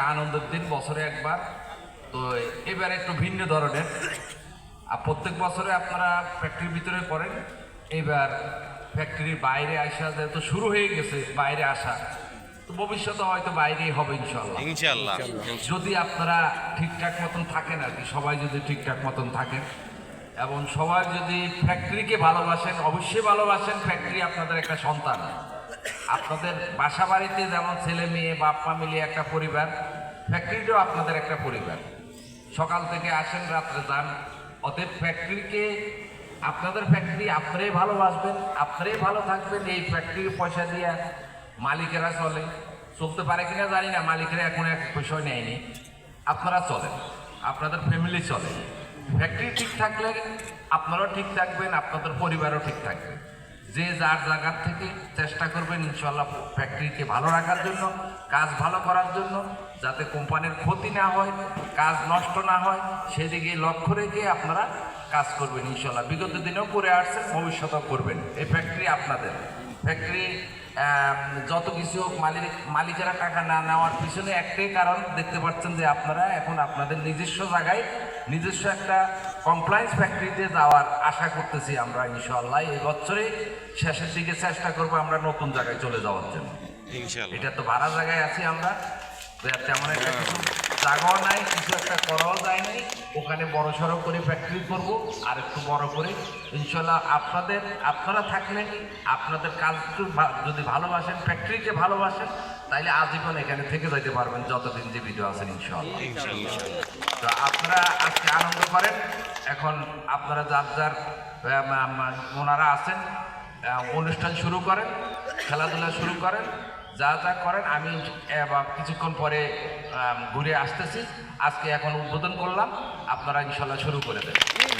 একটা আনন্দের দিন বছরে একবার। তো এবার একটু ভিন্ন ধরনের। আর প্রত্যেক বছরে আপনারা ফ্যাক্টরির ভিতরে করেন এবার ফ্যাক্টরির বাইরে আসা যেহেতু শুরু হয়ে গেছে বাইরে আসা তো ভবিষ্যতে হয়তো বাইরেই হবে ইনশাল্লাহ ইনশাল্লাহ যদি আপনারা ঠিকঠাক মতন থাকেন আর কি সবাই যদি ঠিকঠাক মতন থাকেন এবং সবাই যদি ফ্যাক্টরিকে ভালোবাসেন অবশ্যই ভালোবাসেন ফ্যাক্টরি আপনাদের একটা সন্তান। আপনাদের বাসা বাড়িতে যেমন ছেলে মেয়ে, বাপ মা মিলিয়ে একটা পরিবার, ফ্যাক্টরিটাও আপনাদের একটা পরিবার। সকাল থেকে আসেন, রাত্রে যান। অতএব ফ্যাক্টরিকে, আপনাদের ফ্যাক্টরি আপনারাই ভালোবাসবেন, আপনারাই ভালো থাকবেন, এই ফ্যাক্টরির পয়সা দিয়ে মালিকেরা চলে। চলতে পারে কিনা জানি না, মালিকেরা এখন এক পয়সাও নেয়নি। আপনারা চলেন, আপনাদের ফ্যামিলি চলে। ফ্যাক্টরি ঠিক থাকলে আপনারাও ঠিক থাকবেন, আপনাদের পরিবারও ঠিক থাকবে। যে যার জায়গার থেকে চেষ্টা করবেন ইনশাল্লাহ ফ্যাক্টরিকে ভালো রাখার জন্য, কাজ ভালো করার জন্য, যাতে কোম্পানির ক্ষতি না হয়, কাজ নষ্ট না হয়, সেদিকে লক্ষ্য রেখে আপনারা কাজ করবেন ইনশাল্লাহ বিগত দিনেও করে আসছেন, ভবিষ্যতেও করবেন। এই ফ্যাক্টরি আপনাদের। ফ্যাক্টরি যত কিছু হোক, মালিক, মালিকেরা টাকা না নেওয়ার পিছনে একটাই কারণ দেখতে পাচ্ছেন যে আপনারা এখন আপনাদের নিজস্ব জায়গায় নিজস্ব একটা কমপ্লায়েন্স ফ্যাক্টরিতে যাওয়ার আশা করতেছি আমরা ইনশাল্লাহ এই বছরে শেষের দিকে চেষ্টা করব আমরা নতুন জায়গায় চলে যাওয়ার জন্য। এটা তো ভাড়া জায়গায় আছি আমরা। তেমন একটা কিছু জায়গাও নাই কিছু একটা করাও যায়নি। ওখানে বড় সড়ো করে ফ্যাক্টরি করব আর একটু বড় করে। ইনশাল্লাহ আপনাদের আপনারা থাকলে আপনাদের কাজ যদি ভালোবাসেন ফ্যাক্টরিকে ভালোবাসেন তাইলে আজীবন এখানে থেকে যাইতে পারবেন যতদিন ভিডিও আছেন ইনশাল্লাহ ইনশাল্লাহ তো আপনারা আজকে আনন্দ করেন। এখন আপনারা যার যার ওনারা আছেন অনুষ্ঠান শুরু করেন খেলাধুলা শুরু করেন যা যা করেন আমি কিছুক্ষণ পরে ঘুরে আসতেছি। আজকে এখন উদ্বোধন করলাম। আপনারা ইনশাল্লাহ শুরু করে দেন